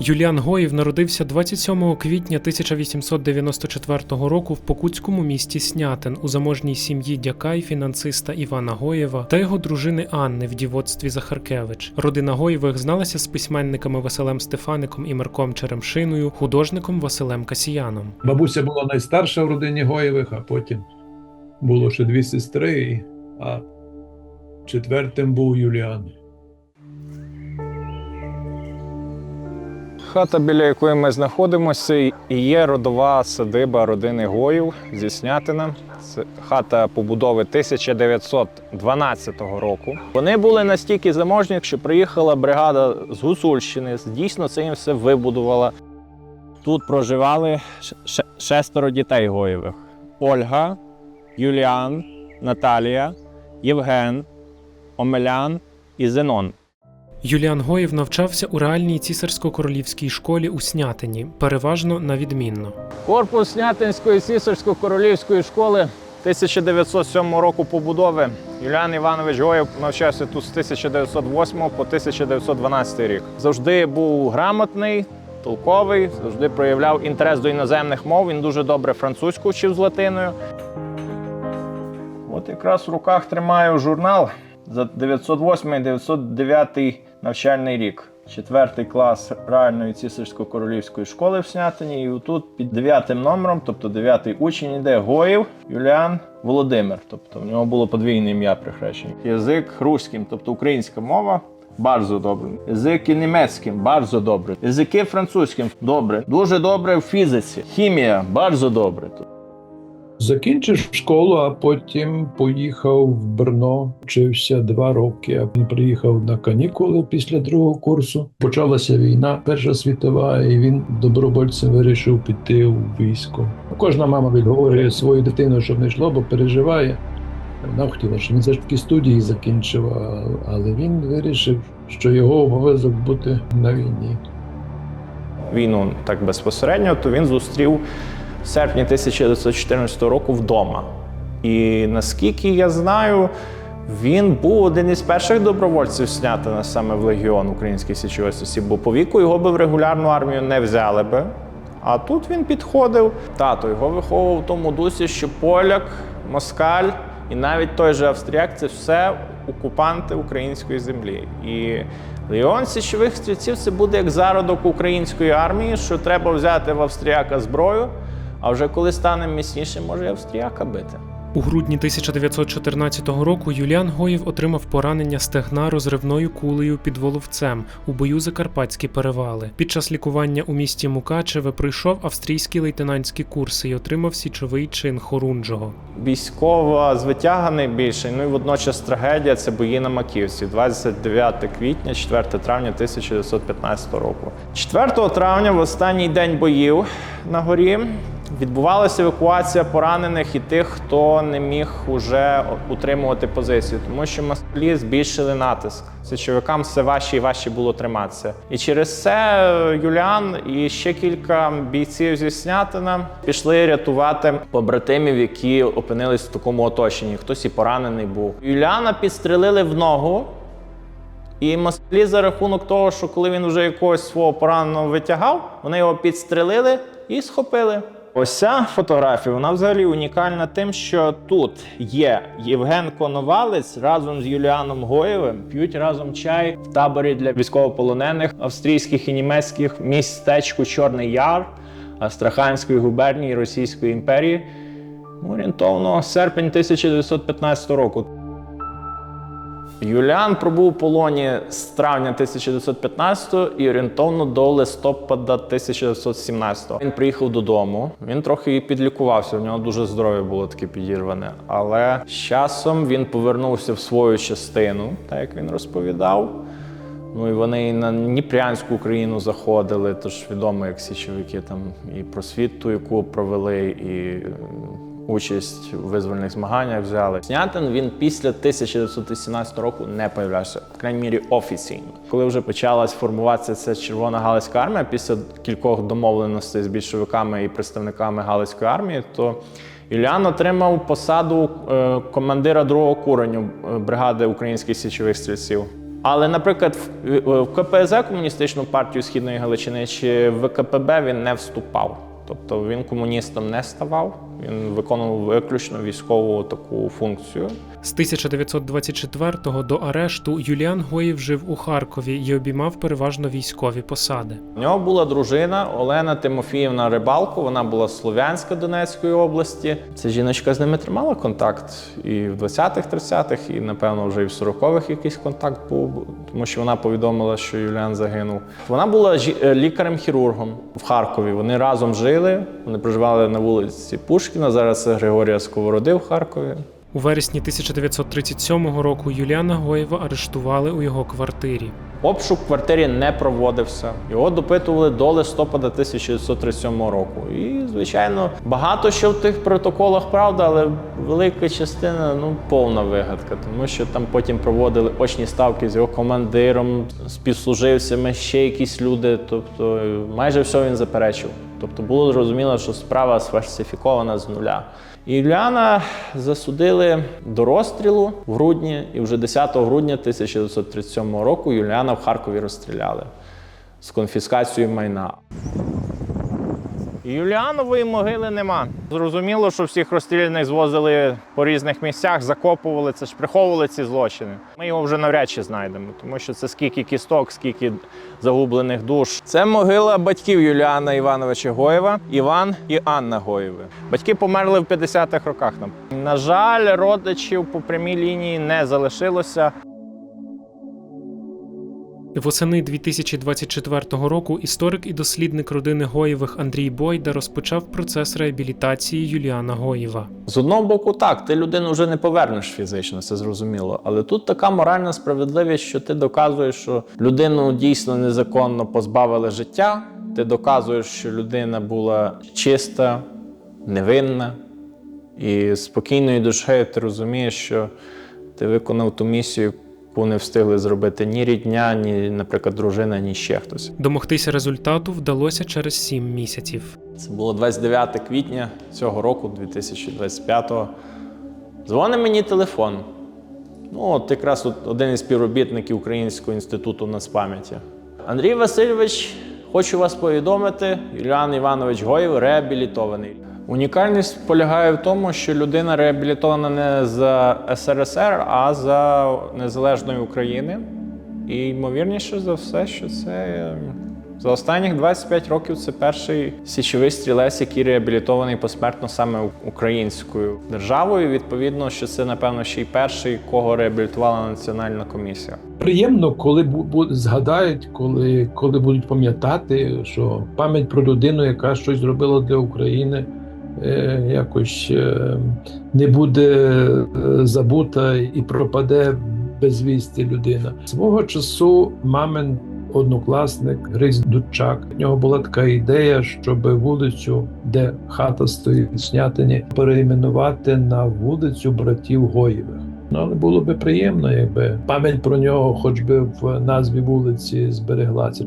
Юліан Гоїв народився 27 квітня 1894 року в покутському місті Снятин у заможній сім'ї дяка й фінансиста Івана Гоєва та його дружини Анни в дівоцтві Захаркевич. Родина Гоєвих зналася з письменниками Василем Стефаником і Марком Черемшиною, художником Василем Касіяном. Бабуся була найстарша в родині Гоєвих, а потім було ще дві сестри, а четвертим був Юліан. Хата, біля якої ми знаходимося, і є родова садиба родини Гоїв зі Снятина. Це хата побудови 1912 року. Вони були настільки заможні, що приїхала бригада з Гусульщини, дійсно це їм все вибудувала. Тут проживали шестеро дітей Гоєвих: Ольга, Юліан, Наталія, Євген, Омелян і Зенон. Юліан Гоєв навчався у реальній цісарсько-королівській школі у Снятині, переважно на відмінно. Корпус Снятинської цісарсько-королівської школи 1907 року побудови. Юліан Іванович Гоєв навчався тут з 1908 по 1912 рік. Завжди був грамотний, толковий, завжди проявляв інтерес до іноземних мов. Він дуже добре французьку вчив з латиною. От якраз в руках тримаю журнал за 908-909 навчальний рік. Четвертий клас реальної цісарсько-королівської школи в Снятині. І тут під дев'ятим номером, тобто дев'ятий учень, іде Гоїв Юліан Володимир. Тобто в нього було подвійне ім'я прихрещення. Язик руським, тобто українська мова. Bardzo добре. Язики німецьким, bardzo добре. Язики французьким добре. Дуже добре в фізиці. Хімія, bardzo добре. Закінчив школу, а потім поїхав в Брно, вчився два роки. Він приїхав на канікули після другого курсу. Почалася війна, Перша світова, і він добровольцем вирішив піти у військо. Кожна мама відговорює свою дитину, щоб не йшло, бо переживає. Вона хотіла, щоб він все ж таки студії закінчив, але він вирішив, що його обов'язок бути на війні. війну так безпосередньо, то він зустрів серпні 1914 року вдома. І наскільки я знаю, він був один із перших добровольців Снятина саме в Легіон Українських січових осіб, бо по віку його би в регулярну армію не взяли би. А тут він підходив. Тато його виховував в тому дусі, що поляк, москаль і навіть той же австріяк це все окупанти української землі. І Легіон січових стрільців це буде як зародок української армії, що треба взяти в австріяка зброю, а вже коли стане міцніше, може і австріяка бити. У грудні 1914 року Юліан Гоїв отримав поранення стегна розривною кулею під Воловцем у бою за Карпатські перевали. Під час лікування у місті Мукачеве пройшов австрійські лейтенантські курси і отримав січовий чин Хорунжого. Військова звитяга найбільша, ну і водночас трагедія це бої на Маківці, 29 квітня, 4 травня 1915 року. 4 травня, в останній день боїв на горі, відбувалася евакуація поранених і тих, хто не міг уже утримувати позицію, тому що москалі збільшили натиск. Січовикам все важче і важче було триматися. І через це Юліан і ще кілька бійців зі Снятина пішли рятувати побратимів, які опинились в такому оточенні. Хтось і поранений був. Юліана підстрелили в ногу. І москалі за рахунок того, що коли він вже якогось свого пораненого витягав, вони його підстрелили і схопили. Ось ця фотографія, вона взагалі унікальна тим, що тут є Євген Коновалець разом з Юліаном Гоєвим п'ють разом чай в таборі для військовополонених австрійських і німецьких містечку Чорний Яр Астраханської губернії Російської імперії. Ну, Орієнтовно серпень 1915 року. Юліан пробув у полоні з травня 1915 і орієнтовно до листопада 1917. Він приїхав додому. Він трохи підлікувався. В нього дуже здоров'я було таке підірване. Але з часом він повернувся в свою частину, так як він розповідав. Ну і вони і на Дніпрянську Україну заходили, тож відомо, як січовики там і просвіту, яку провели, і участь у визвольних змаганнях взяли. Снятин він після 1917 року не появлявся, в крайній мірі офіційно. Коли вже почалась формуватися ця червона галицька армія після кількох домовленостей з більшовиками і представниками галицької армії, то Юліан отримав посаду е, командира другого куреню е, бригади українських січових стрільців. Але, наприклад, в, в КПЗ комуністичну партію Східної Галичини чи в ВКПБ він не вступав. Тобто він комуністом не ставав, він виконував виключно військову таку функцію. З 1924 до арешту Юліан Гоїв жив у Харкові і обіймав переважно військові посади. У нього була дружина Олена Тимофіївна Рибалко. Вона була з Слов'янська Донецької області. Ця жіночка з ними тримала контакт і в 20-х, 30-х, і напевно вже і в 40-х якийсь контакт був, тому що вона повідомила, що Юліан загинув. Вона була е, лікарем-хірургом в Харкові. Вони разом жили. Вони проживали на вулиці Пушкіна. Зараз Григорія Сковороди в Харкові. У вересні 1937 року Юліана Гоєва арештували у його квартирі. Обшук в квартирі не проводився. Його допитували до листопада 1937 року. І, звичайно, багато що в тих протоколах правда, але велика частина ну повна вигадка, тому що там потім проводили очні ставки з його командиром, співслуживцями, ще якісь люди. Тобто, майже все він заперечив. Тобто було зрозуміло, що справа сфальсифікована з нуля. Юліана засудили до розстрілу в грудні, і вже 10 грудня 1937 року Юліана в Харкові розстріляли з конфіскацією майна. Юліанової могили нема. Зрозуміло, що всіх розстріляних звозили по різних місцях, закопували, це ж приховували ці злочини. Ми його вже навряд чи знайдемо, тому що це скільки кісток, скільки загублених душ. Це могила батьків Юліана Івановича Гоєва, Іван і Анна Гоєви. Батьки померли в 50-х роках. На жаль, родичів по прямій лінії не залишилося. Восени 2024 року історик і дослідник родини Гоєвих Андрій Бойда розпочав процес реабілітації Юліана Гоєва. З одного боку, так, ти людину вже не повернеш фізично, це зрозуміло. Але тут така моральна справедливість, що ти доказуєш, що людину дійсно незаконно позбавили життя. Ти доказуєш, що людина була чиста, невинна і спокійною душею ти розумієш, що ти виконав ту місію, яку не встигли зробити ні рідня, ні, наприклад, дружина, ні ще хтось. Домогтися результату вдалося через сім місяців. Це було 29 квітня цього року, 2025-го. Дзвонить мені телефон. Ну, от якраз от один із співробітників Українського інституту нацпам'яті. Андрій Васильович, хочу вас повідомити, Юліан Іванович Гоєв реабілітований. Унікальність полягає в тому, що людина реабілітована не за СРСР, а за незалежної України. І ймовірніше за все, що це е, за останніх 25 років це перший січовий стрілець, який реабілітований посмертно саме українською державою. Відповідно, що це, напевно, ще й перший, кого реабілітувала національна комісія. Приємно, коли бу- згадають, коли, коли будуть пам'ятати, що пам'ять про людину, яка щось зробила для України, якось е, не буде е, забута і пропаде безвісті людина. Свого часу мамин однокласник Гриць Дудчак. В нього була така ідея, щоб вулицю, де хата стоїть Снятині, перейменувати на вулицю братів Гоєвих. Ну, але було би приємно, якби пам'ять про нього, хоч би в назві вулиці збереглася.